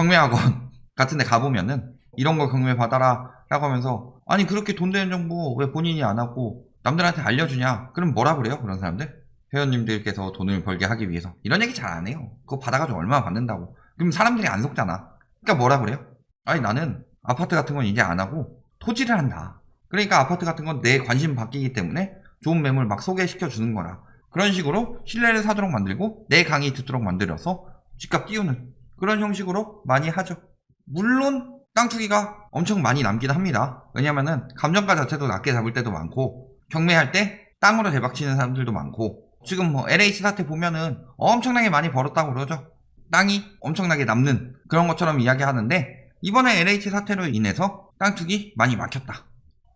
경매학원 같은 데 가보면은 이런 거 경매 받아라 라고 하면서 아니 그렇게 돈 되는 정보 왜 본인이 안 하고 남들한테 알려주냐? 그럼 뭐라 그래요 그런 사람들? 회원님들께서 돈을 벌게 하기 위해서. 이런 얘기 잘 안 해요. 그거 받아가지고 얼마 받는다고. 그럼 사람들이 안 속잖아. 그러니까 뭐라 그래요? 아니 나는 아파트 같은 건 이제 안 하고 토지를 한다. 그러니까 아파트 같은 건 내 관심 바뀌기 때문에 좋은 매물 막 소개시켜 주는 거라. 그런 식으로 신뢰를 사도록 만들고 내 강의 듣도록 만들어서 집값 띄우는 그런 형식으로 많이 하죠. 물론 땅 투기가 엄청 많이 남긴 합니다. 왜냐면은 감정가 자체도 낮게 잡을 때도 많고 경매할 때 땅으로 대박 치는 사람들도 많고 지금 뭐 LH 사태 보면은 엄청나게 많이 벌었다고 그러죠. 땅이 엄청나게 남는 그런 것처럼 이야기하는데 이번에 LH 사태로 인해서 땅 투기 많이 막혔다.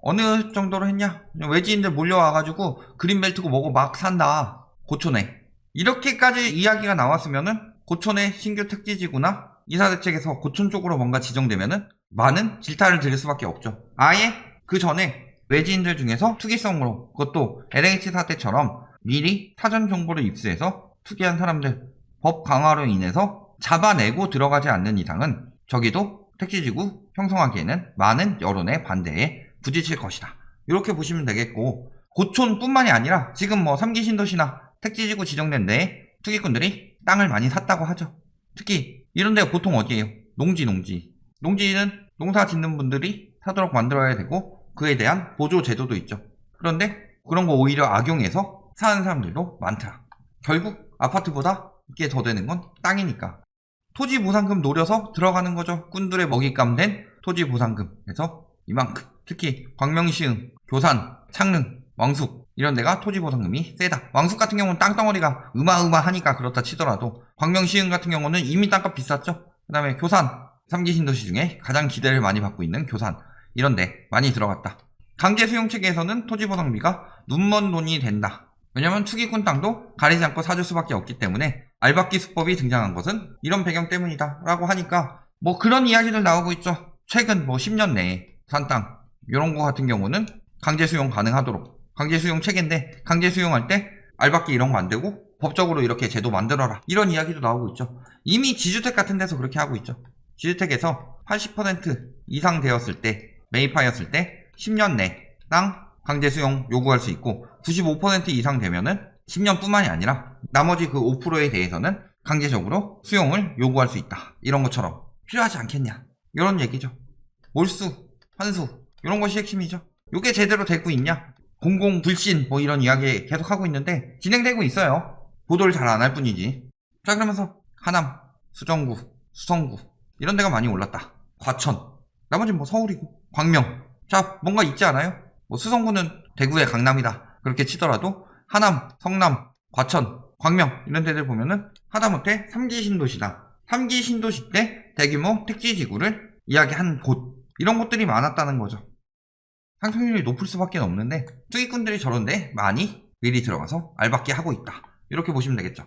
어느 정도로 했냐? 외지인들 몰려와가지고 그린벨트고 뭐고 막 산다. 고촌에. 이렇게까지 이야기가 나왔으면은 고촌의 신규 택지지구나 이사 대책에서 고촌 쪽으로 뭔가 지정되면은 많은 질타를 들을 수밖에 없죠. 아예 그 전에 외지인들 중에서 투기성으로 그것도 LH 사태처럼 미리 사전 정보를 입수해서 투기한 사람들 법 강화로 인해서 잡아내고 들어가지 않는 이상은 저기도 택지지구 형성하기에는 많은 여론의 반대에 부딪힐 것이다. 이렇게 보시면 되겠고 고촌뿐만이 아니라 지금 뭐 3기 신도시나 택지지구 지정된 데에 투기꾼들이 땅을 많이 샀다고 하죠. 특히 이런 데가 보통 어디예요? 농지 농지. 농지는 농사 짓는 분들이 사도록 만들어야 되고 그에 대한 보조 제도도 있죠. 그런데 그런 거 오히려 악용해서 사는 사람들도 많더라. 결국 아파트보다 이게 더 되는 건 땅이니까. 토지 보상금 노려서 들어가는 거죠. 꾼들의 먹잇감 된 토지 보상금. 그래서 이만큼. 특히 광명시흥, 교산, 창릉, 왕숙 이런 데가 토지 보상금이 세다. 왕숙 같은 경우는 땅덩어리가 으마으마하니까 그렇다 치더라도 광명시흥 같은 경우는 이미 땅값 비쌌죠. 그 다음에 교산, 3기 신도시 중에 가장 기대를 많이 받고 있는 교산 이런 데 많이 들어갔다. 강제 수용 체계에서는 토지 보상비가 눈먼 돈이 된다. 왜냐면 투기꾼 땅도 가리지 않고 사줄 수밖에 없기 때문에 알박기 수법이 등장한 것은 이런 배경 때문이다 라고 하니까 뭐 그런 이야기들 나오고 있죠. 최근 뭐 10년 내에 산땅 이런 거 같은 경우는 강제 수용 가능하도록 강제 수용 체계인데 강제 수용할 때 알박기 이런 거 안 되고 법적으로 이렇게 제도 만들어라 이런 이야기도 나오고 있죠. 이미 지주택 같은 데서 그렇게 하고 있죠. 지주택에서 80% 이상 되었을 때 매입하였을 때 10년 내 땅 강제 수용 요구할 수 있고 95% 이상 되면은 10년뿐만이 아니라 나머지 그 5%에 대해서는 강제적으로 수용을 요구할 수 있다. 이런 것처럼 필요하지 않겠냐. 이런 얘기죠. 몰수, 환수 이런 것이 핵심이죠. 이게 제대로 되고 있냐? 공공 불신 뭐 이런 이야기 계속 하고 있는데 진행되고 있어요. 보도를 잘 안 할 뿐이지. 자 그러면서 하남, 수정구, 수성구 이런 데가 많이 올랐다. 과천, 나머지는 뭐 서울이고 광명. 자 뭔가 있지 않아요? 뭐 수성구는 대구의 강남이다. 그렇게 치더라도 하남, 성남, 과천, 광명 이런 데들 보면은 하다못해 3기 신도시다. 3기 신도시 때 대규모 택지 지구를 이야기한 곳 이런 곳들이 많았다는 거죠. 상승률이 높을 수밖에 없는데 투기꾼들이 저런데 많이 미리 들어가서 알박기 하고 있다. 이렇게 보시면 되겠죠.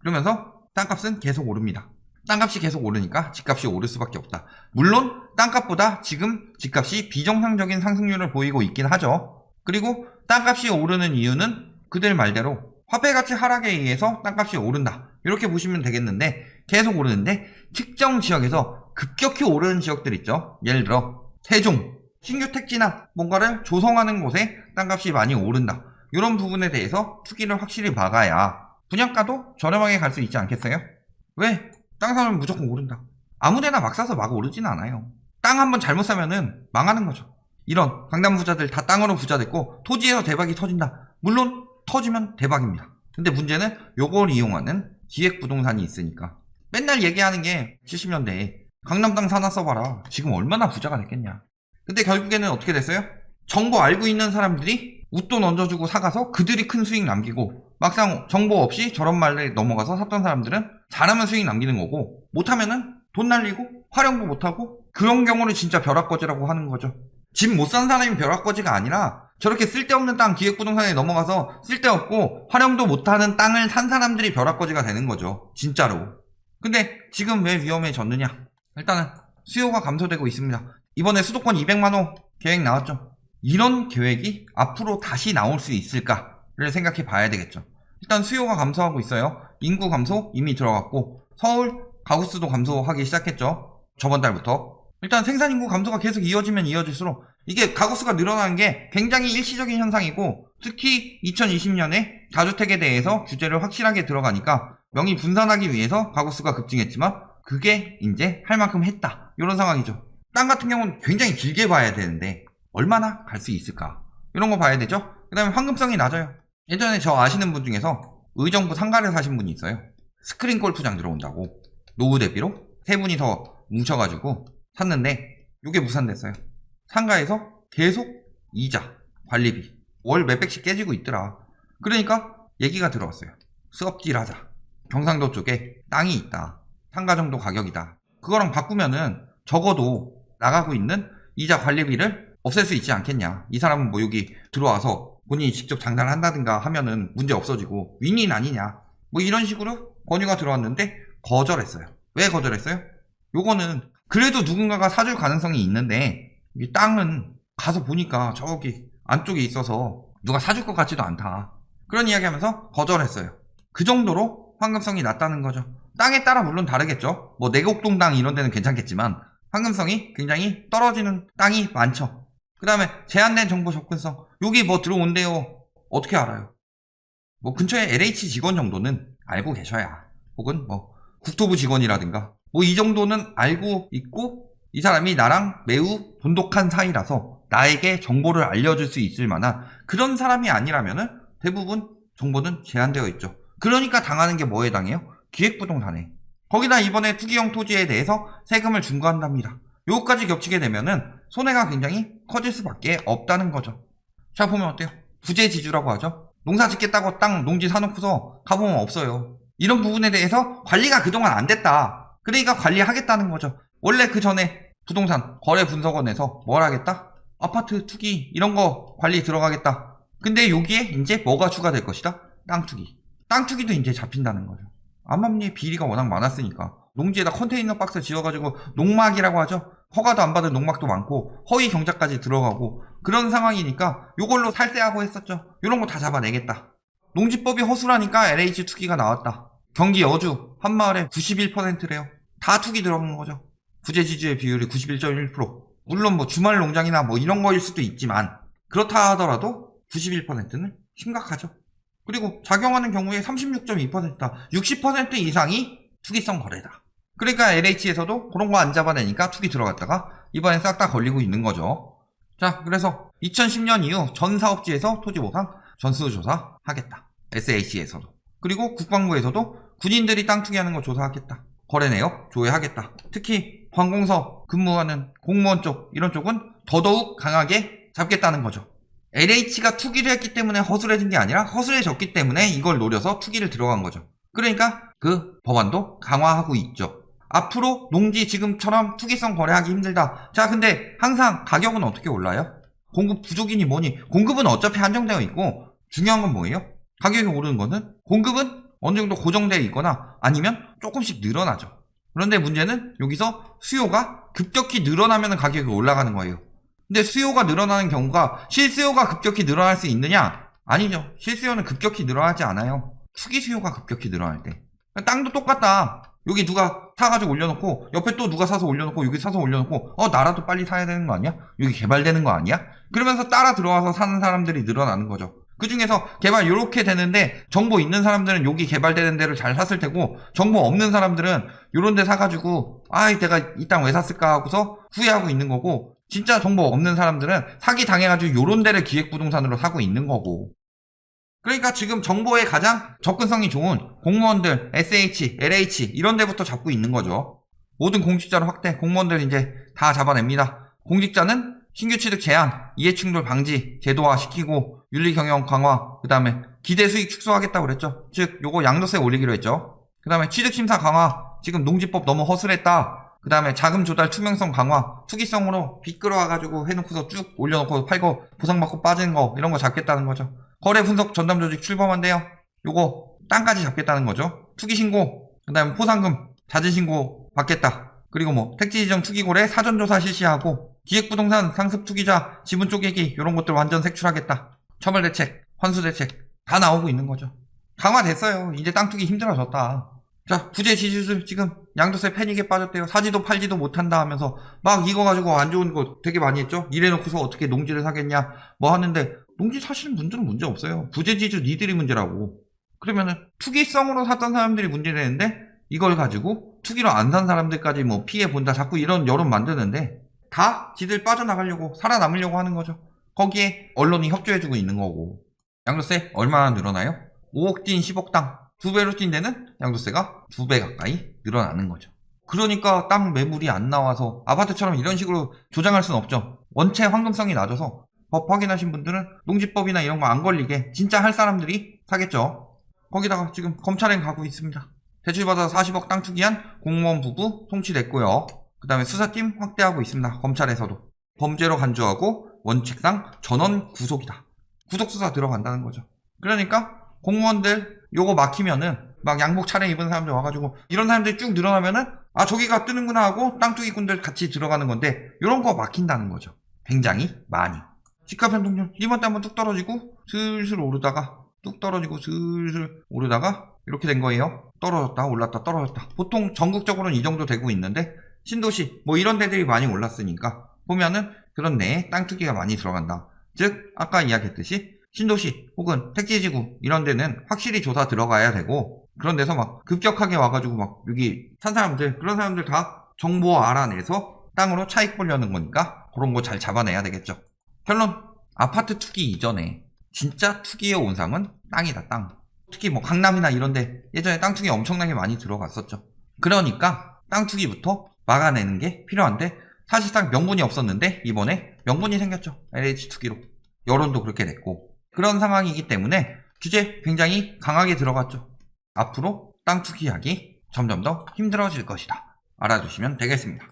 그러면서 땅값은 계속 오릅니다. 땅값이 계속 오르니까 집값이 오를 수밖에 없다. 물론 땅값보다 지금 집값이 비정상적인 상승률을 보이고 있긴 하죠. 그리고 땅값이 오르는 이유는 그들 말대로 화폐 가치 하락에 의해서 땅값이 오른다. 이렇게 보시면 되겠는데 계속 오르는데 특정 지역에서 급격히 오르는 지역들 있죠. 예를 들어 세종, 신규 택지나 뭔가를 조성하는 곳에 땅값이 많이 오른다. 이런 부분에 대해서 투기를 확실히 막아야 분양가도 저렴하게 갈 수 있지 않겠어요? 왜? 땅 사면 무조건 오른다. 아무데나 막 사서 막 오르지는 않아요. 땅 한번 잘못 사면은 망하는 거죠. 이런 강남 부자들 다 땅으로 부자 됐고 토지에서 대박이 터진다. 물론 터지면 대박입니다. 근데 문제는 요걸 이용하는 기획 부동산이 있으니까 맨날 얘기하는 게 70년대에 강남 땅 사나 써봐라. 지금 얼마나 부자가 됐겠냐. 근데 결국에는 어떻게 됐어요? 정보 알고 있는 사람들이 웃돈 얹어주고 사가서 그들이 큰 수익 남기고 막상 정보 없이 저런 말에 넘어가서 샀던 사람들은 잘하면 수익 남기는 거고 못하면은 돈 날리고 활용도 못하고 그런 경우를 진짜 벼락거지라고 하는 거죠. 집 못 산 사람이 벼락거지가 아니라 저렇게 쓸데없는 땅 기획부동산에 넘어가서 쓸데없고 활용도 못하는 땅을 산 사람들이 벼락거지가 되는 거죠. 진짜로. 근데 지금 왜 위험해졌느냐? 일단은 수요가 감소되고 있습니다. 이번에 수도권 200만호 계획 나왔죠. 이런 계획이 앞으로 다시 나올 수 있을까를 생각해 봐야 되겠죠. 일단 수요가 감소하고 있어요. 인구 감소 이미 들어갔고 서울 가구 수도 감소하기 시작했죠. 저번 달부터. 일단 생산 인구 감소가 계속 이어지면 이어질수록 이게 가구 수가 늘어나는 게 굉장히 일시적인 현상이고 특히 2020년에 다주택에 대해서 규제를 확실하게 들어가니까 명의 분산하기 위해서 가구 수가 급증했지만 그게 이제 할 만큼 했다. 이런 상황이죠. 땅 같은 경우는 굉장히 길게 봐야 되는데 얼마나 갈 수 있을까? 이런 거 봐야 되죠. 그 다음에 황금성이 낮아요. 예전에 저 아시는 분 중에서 의정부 상가를 사신 분이 있어요. 스크린 골프장 들어온다고 노후 대비로 세 분이서 뭉쳐가지고 샀는데 이게 무산됐어요. 상가에서 계속 이자, 관리비 월 몇백씩 깨지고 있더라. 그러니까 얘기가 들어왔어요. 수업질 하자. 경상도 쪽에 땅이 있다. 상가 정도 가격이다. 그거랑 바꾸면은 적어도 나가고 있는 이자 관리비를 없앨 수 있지 않겠냐. 이 사람은 뭐 여기 들어와서 본인이 직접 장단을 한다든가 하면은 문제 없어지고 윈윈 아니냐. 뭐 이런 식으로 권유가 들어왔는데 거절했어요. 왜 거절했어요? 요거는 그래도 누군가가 사줄 가능성이 있는데 이 땅은 가서 보니까 저기 안쪽에 있어서 누가 사줄 것 같지도 않다. 그런 이야기 하면서 거절했어요. 그 정도로 황금성이 낮다는 거죠. 땅에 따라 물론 다르겠죠. 뭐 내곡동 땅 이런 데는 괜찮겠지만 황금성이 굉장히 떨어지는 땅이 많죠. 그 다음에 제한된 정보 접근성. 여기 뭐 들어온대요. 어떻게 알아요? 뭐 근처에 LH 직원 정도는 알고 계셔야. 혹은 뭐 국토부 직원이라든가 뭐 이 정도는 알고 있고 이 사람이 나랑 매우 돈독한 사이라서 나에게 정보를 알려줄 수 있을 만한 그런 사람이 아니라면은 대부분 정보는 제한되어 있죠. 그러니까 당하는 게 뭐에 당해요? 기획부동산에. 거기다 이번에 투기형 토지에 대해서 세금을 중과한답니다. 요거까지 겹치게 되면은 손해가 굉장히 커질 수밖에 없다는 거죠. 자 보면 어때요? 부재지주라고 하죠. 농사 짓겠다고 땅 농지 사놓고서 가보면 없어요. 이런 부분에 대해서 관리가 그동안 안 됐다. 그러니까 관리하겠다는 거죠. 원래 그 전에 부동산 거래 분석원에서 뭘 하겠다? 아파트 투기 이런 거 관리 들어가겠다. 근데 여기에 이제 뭐가 추가될 것이다? 땅 투기. 땅 투기도 이제 잡힌다는 거죠. 암암리의 비리가 워낙 많았으니까 농지에다 컨테이너 박스 지어가지고 농막이라고 하죠. 허가도 안 받은 농막도 많고 허위 경작까지 들어가고 그런 상황이니까 요걸로 살세하고 했었죠. 이런 거 다 잡아내겠다. 농지법이 허술하니까 LH 투기가 나왔다. 경기 여주 한마을에 91%래요. 다 투기 들어간 거죠. 부재 지주의 비율이 91.1%. 물론 뭐 주말 농장이나 뭐 이런 거일 수도 있지만 그렇다 하더라도 91%는 심각하죠. 그리고 작용하는 경우에 36.2%다. 60% 이상이 투기성 거래다. 그러니까 LH에서도 그런 거 안 잡아내니까 투기 들어갔다가 이번엔 싹 다 걸리고 있는 거죠. 자, 그래서 2010년 이후 전 사업지에서 토지 보상 전수조사 하겠다. SAC에서도. 그리고 국방부에서도 군인들이 땅 투기하는 거 조사하겠다. 거래 내역 조회하겠다. 특히 관공서 근무하는 공무원 쪽 이런 쪽은 더더욱 강하게 잡겠다는 거죠. LH가 투기를 했기 때문에 허술해진 게 아니라 허술해졌기 때문에 이걸 노려서 투기를 들어간 거죠. 그러니까 그 법안도 강화하고 있죠. 앞으로 농지 지금처럼 투기성 거래하기 힘들다. 자, 근데 항상 가격은 어떻게 올라요? 공급 부족이니 뭐니? 공급은 어차피 한정되어 있고 중요한 건 뭐예요? 가격이 오르는 거는 공급은 어느 정도 고정되어 있거나 아니면 조금씩 늘어나죠. 그런데 문제는 여기서 수요가 급격히 늘어나면 가격이 올라가는 거예요. 근데 수요가 늘어나는 경우가 실수요가 급격히 늘어날 수 있느냐? 아니죠. 실수요는 급격히 늘어나지 않아요. 투기 수요가 급격히 늘어날 때. 땅도 똑같다. 여기 누가 사가지고 올려놓고 옆에 또 누가 사서 올려놓고 여기 사서 올려놓고 어 나라도 빨리 사야 되는 거 아니야? 여기 개발되는 거 아니야? 그러면서 따라 들어와서 사는 사람들이 늘어나는 거죠. 그 중에서 개발 요렇게 되는데 정보 있는 사람들은 여기 개발되는 데를 잘 샀을 테고 정보 없는 사람들은 요런 데 사가지고 아이 내가 이 땅 왜 샀을까 하고서 후회하고 있는 거고 진짜 정보 없는 사람들은 사기 당해가지고 요런 데를 기획부동산으로 사고 있는 거고 그러니까 지금 정보에 가장 접근성이 좋은 공무원들, SH, LH 이런 데부터 잡고 있는 거죠. 모든 공직자로 확대, 공무원들 이제 다 잡아냅니다. 공직자는 신규 취득 제한, 이해충돌 방지, 제도화 시키고 윤리 경영 강화, 그 다음에 기대 수익 축소하겠다고 그랬죠. 즉, 요거 양도세 올리기로 했죠. 그 다음에 취득 심사 강화, 지금 농지법 너무 허술했다. 그 다음에 자금 조달 투명성 강화, 투기성으로 빚 끌어와가지고 해놓고서 쭉 올려놓고 팔고 보상받고 빠지는 거 이런 거 잡겠다는 거죠. 거래 분석 전담 조직 출범한대요. 요거 땅까지 잡겠다는 거죠. 투기 신고, 그 다음에 포상금, 자진 신고 받겠다. 그리고 뭐 택지 지정 투기 거래 사전 조사 실시하고 기획 부동산 상습 투기자 지분 쪼개기 이런 것들 완전 색출하겠다. 처벌 대책, 환수 대책 다 나오고 있는 거죠. 강화됐어요. 이제 땅 투기 힘들어졌다. 자, 부재 지수들 지금 양도세 패닉에 빠졌대요. 사지도 팔지도 못한다 하면서 막 이거 가지고 안 좋은 거 되게 많이 했죠. 이래놓고서 어떻게 농지를 사겠냐 뭐 하는데 농지 사시는 분들은 문제 없어요. 부재 지수 니들이 문제라고. 그러면은 투기성으로 샀던 사람들이 문제되는데 이걸 가지고 투기로 안 산 사람들까지 뭐 피해 본다 자꾸 이런 여론 만드는데 다 지들 빠져나가려고 살아남으려고 하는 거죠. 거기에 언론이 협조해주고 있는 거고 양도세 얼마나 늘어나요? 5억 뛴 10억 땅 두 배로 뛴 데는 양도세가 두 배 가까이 늘어나는 거죠. 그러니까 땅 매물이 안 나와서 아파트처럼 이런 식으로 조장할 수는 없죠. 원체 황금성이 낮아서 법 확인하신 분들은 농지법이나 이런 거 안 걸리게 진짜 할 사람들이 사겠죠. 거기다가 지금 검찰행 가고 있습니다. 대출받아서 40억 땅 투기한 공무원 부부 송치됐고요. 그 다음에 수사팀 확대하고 있습니다. 검찰에서도. 범죄로 간주하고 원칙상 전원 구속이다. 구속수사 들어간다는 거죠. 그러니까 공무원들 요거 막히면은 막 양복 차려 입은 사람들 와가지고 이런 사람들이 쭉 늘어나면은 아 저기가 뜨는구나 하고 땅 투기꾼들 같이 들어가는 건데 요런 거 막힌다는 거죠. 굉장히 많이. 집값 변동률 이번 때 한번 뚝 떨어지고 슬슬 오르다가 뚝 떨어지고 슬슬 오르다가 이렇게 된 거예요. 떨어졌다 올랐다 떨어졌다. 보통 전국적으로는 이 정도 되고 있는데 신도시 뭐 이런 데들이 많이 올랐으니까 보면은 그렇네 땅 투기가 많이 들어간다. 즉 아까 이야기했듯이 신도시 혹은 택지지구 이런 데는 확실히 조사 들어가야 되고 그런 데서 막 급격하게 와가지고 막 여기 산 사람들 그런 사람들 다 정보 알아내서 땅으로 차익 보려는 거니까 그런 거 잘 잡아내야 되겠죠. 결론 아파트 투기 이전에 진짜 투기의 온상은 땅이다 땅. 특히 뭐 강남이나 이런데 예전에 땅 투기 엄청나게 많이 들어갔었죠. 그러니까 땅 투기부터 막아내는 게 필요한데 사실상 명분이 없었는데 이번에 명분이 생겼죠. LH 투기로 여론도 그렇게 됐고 그런 상황이기 때문에 규제 굉장히 강하게 들어갔죠. 앞으로 땅 투기하기 점점 더 힘들어질 것이다. 알아두시면 되겠습니다.